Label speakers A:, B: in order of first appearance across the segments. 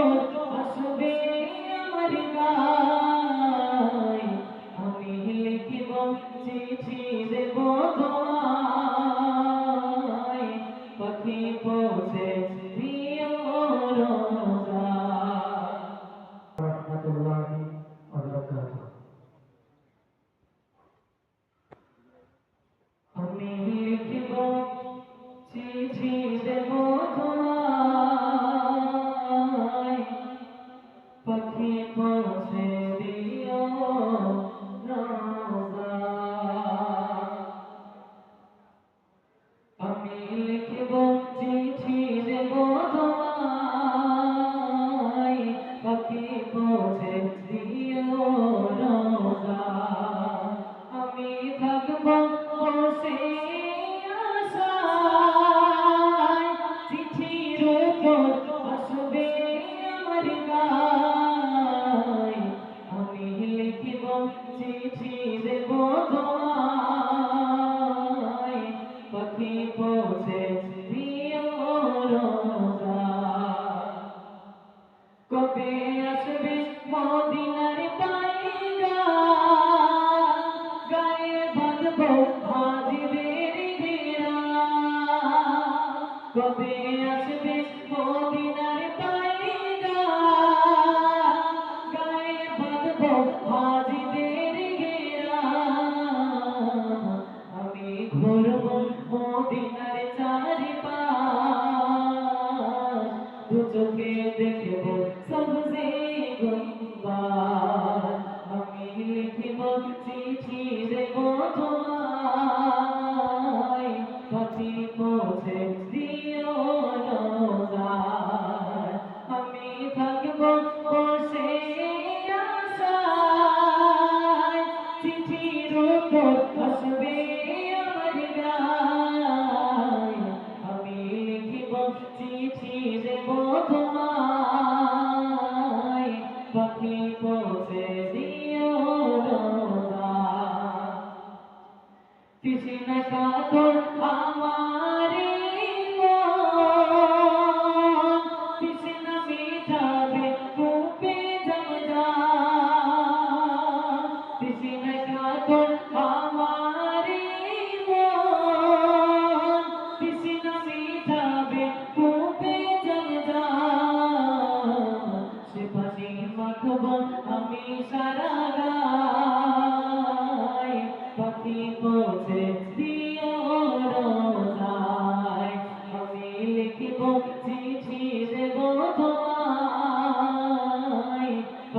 A: Vamos. থাকব হাজিদের ঘেরা। কবে আসবে মদিনার পাইরা গায়ে বাঁধবো হাজিদের ঘেরা। আমি ঘুরবো মদিনার খুশবি আমার গান।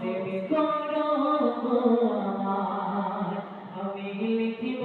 A: নসিব আমি লিখিব